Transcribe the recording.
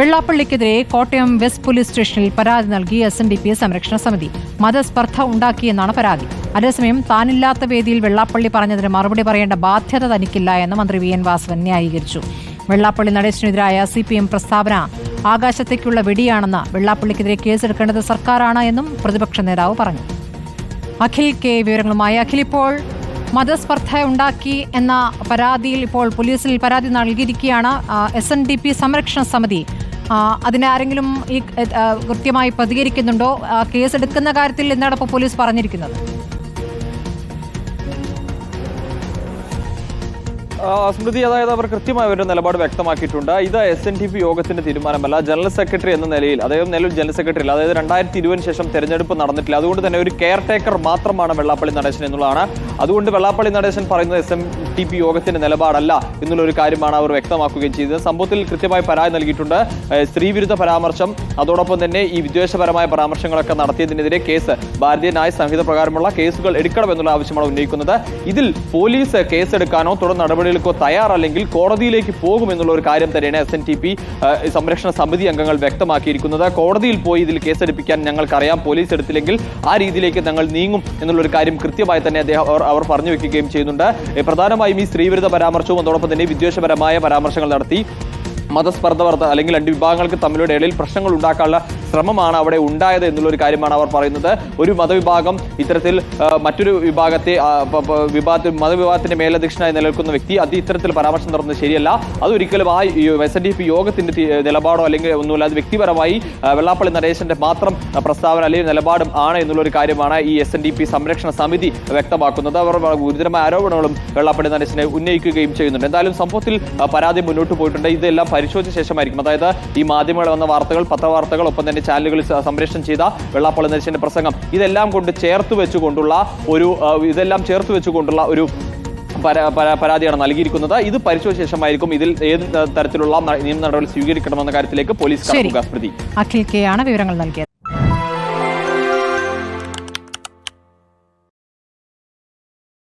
വെള്ളാപ്പള്ളിക്കെതിരെ Kottayam west police സ്റ്റേഷനിൽ പരാതി നൽകി എസ് എൻ ഡി പി സംരക്ഷണ സമിതി. മതസ്പർദ്ധ ഉണ്ടാക്കിയെന്നാണ് പരാതി. അതേസമയം താനില്ലാത്ത വേദിയിൽ വെള്ളാപ്പള്ളി പറഞ്ഞതിന് മറുപടി പറയേണ്ട ബാധ്യത തനിക്കില്ല എന്ന് മന്ത്രി വി എൻ വാസവൻ ന്യായീകരിച്ചു. വെള്ളാപ്പള്ളി നടേശനെതിരായ സി പി എം പ്രസ്താവന ആകാശത്തേക്കുള്ള വെടിയാണെന്ന് വെള്ളാപ്പള്ളിക്കെതിരെ കേസെടുക്കേണ്ടത് സർക്കാരാണ് എന്നും പ്രതിപക്ഷ നേതാവ് പറഞ്ഞു. അഖിൽ കെ വിവരങ്ങളുമായി. അഖിൽ ഇപ്പോൾ മതസ്പർദ്ധ ഉണ്ടാക്കി എന്ന പരാതിയിൽ ഇപ്പോൾ പോലീസിൽ പരാതി നൽകിയിരിക്കുകയാണ് എസ് എൻ ഡി പി സംരക്ഷണ സമിതി. അതിന് ആരെങ്കിലും ഈ കൃത്യമായി പ്രതികരിക്കുന്നുണ്ടോ? കേസ് കേസെടുക്കുന്ന കാര്യത്തിൽ എന്താണ് ഇപ്പോൾ പോലീസ് പറഞ്ഞിരിക്കുന്നത്? സ്മൃതി അതായത് അവർ കൃത്യമായ ഒരു നിലപാട് വ്യക്തമാക്കിയിട്ടുണ്ട്. ഇത് എസ് എൻ ഡി പി യോഗത്തിന്റെ തീരുമാനമല്ല. ജനറൽ സെക്രട്ടറി എന്ന നിലയിൽ അദ്ദേഹം നിലവിൽ ജനറൽ സെക്രട്ടറി അല്ല അതായത് രണ്ടായിരത്തി ഇരുപതിന് ശേഷം തെരഞ്ഞെടുപ്പ് നടന്നിട്ടില്ല. അതുകൊണ്ട് തന്നെ ഒരു കെയർ ടേക്കർ മാത്രമാണ് വെള്ളാപ്പള്ളി നടേശൻ എന്നുള്ളതാണ്. അതുകൊണ്ട് വെള്ളാപ്പള്ളി നടേശൻ പറയുന്നത് എസ് എം ടി പി യോഗത്തിന്റെ നിലപാടല്ല എന്നുള്ള ഒരു കാര്യമാണ് അവർ വ്യക്തമാക്കുകയും ചെയ്തത്. സംഭവത്തിൽ കൃത്യമായി പരാതി നൽകിയിട്ടുണ്ട്. സ്ത്രീവിരുദ്ധ പരാമർശം അതോടൊപ്പം തന്നെ ഈ വിദ്വേഷപരമായ പരാമർശങ്ങളൊക്കെ നടത്തിയതിനെതിരെ കേസ് ഭാരതീയ ന്യായ സംഹിത പ്രകാരമുള്ള കേസുകൾ എടുക്കണമെന്നുള്ള ആവശ്യമാണ് ഉന്നയിക്കുന്നത്. ഇതിൽ പോലീസ് കേസെടുക്കാനോ തുടർ നടപടികൾക്കോ തയ്യാറല്ലെങ്കിൽ കോടതിയിലേക്ക് പോകുമെന്നുള്ള ഒരു കാര്യം തന്നെയാണ് എസ് എൻ ടി പി സംരക്ഷണ സമിതി അംഗങ്ങൾ വ്യക്തമാക്കിയിരിക്കുന്നത്. കോടതിയിൽ പോയി ഇതിൽ കേസെടുപ്പിക്കാൻ ഞങ്ങൾക്കറിയാം. പോലീസ് എടുത്തില്ലെങ്കിൽ ആ രീതിയിലേക്ക് ഞങ്ങൾ നീങ്ങും എന്നുള്ള ഒരു കാര്യം കൃത്യമായി തന്നെ അദ്ദേഹം അവർ- പറഞ്ഞു വെക്കുകയും ചെയ്യുന്നുണ്ട്. പ്രധാനമായും ഈ സ്ത്രീവിരുദ്ധ പരാമർശവും അതോടൊപ്പം തന്നെ വിദ്വേഷപരമായ പരാമർശങ്ങൾ നടത്തി. മതസ്പർദ്ധ വർദ്ധ അല്ലെങ്കിൽ രണ്ട് വിഭാഗങ്ങൾക്ക് തമ്മിലുള്ള ഇടയിൽ പ്രശ്നങ്ങൾ ഉണ്ടാക്കാനുള്ള ശ്രമമാണ് അവിടെ ഉണ്ടായത് എന്നുള്ള ഒരു കാര്യമാണ് അവർ പറയുന്നത്. ഒരു മതവിഭാഗം ഇത്തരത്തിൽ മറ്റൊരു വിഭാഗത്തെ വിഭാഗത്തിൽ മതവിഭാഗത്തിന്റെ മേലധ്യക്ഷനായി നിലനിൽക്കുന്ന വ്യക്തി അത് ഇത്തരത്തിൽ പരാമർശം നടന്നത് ശരിയല്ല. അതൊരിക്കലും ആ എസ് എൻ ഡി പി യോഗത്തിന്റെ നിലപാടോ അല്ലെങ്കിൽ ഒന്നുമില്ല അത് വ്യക്തിപരമായി വെള്ളാപ്പള്ളി നടേശന്റെ മാത്രം പ്രസ്താവന അല്ലെങ്കിൽ നിലപാടും ആണ് എന്നുള്ള ഒരു കാര്യമാണ് ഈ എസ് എൻ ഡി പി സംരക്ഷണ സമിതി വ്യക്തമാക്കുന്നത്. അവർ ഗുരുതരമായ ആരോപണങ്ങളും വെള്ളാപ്പള്ളി നരേശനെ ഉന്നയിക്കുകയും ചെയ്യുന്നുണ്ട്. എന്തായാലും സംഭവത്തിൽ പരാതി മുന്നോട്ട് പോയിട്ടുണ്ട്. ഇതെല്ലാം പരിശോധിച്ച ശേഷമായിരിക്കും. അതായത് ഈ മാധ്യമങ്ങളിൽ വന്ന വാർത്തകൾ പത്രവാർത്തകൾ ഒപ്പം തന്നെ ചാനലുകളിൽ സ- സംപ്രേഷണം ചെയ്ത വെള്ളാപ്പള്ളി നരേശന്റെ പ്രസംഗം. ഇതെല്ലാം കൊണ്ട് ചേർത്ത് വെച്ചുകൊണ്ടുള്ള ഒരു ഇതെല്ലാം ചേർത്ത് വെച്ചുകൊണ്ടുള്ള ഒരു പരാ- പരാ- പരാതിയാണ് നൽകിയിരിക്കുന്നത്. ഇത് പരിശോധിച്ച ശേഷമായിരിക്കും ഇതിൽ ഏത് തരത്തിലുള്ള നിയമ നടപടി സ്വീകരിക്കണമെന്ന കാര്യത്തിലേക്ക് പോലീസ് സ്മൃതി അഖിൽ കെ ആണ് വിവരങ്ങൾ നൽകിയത്.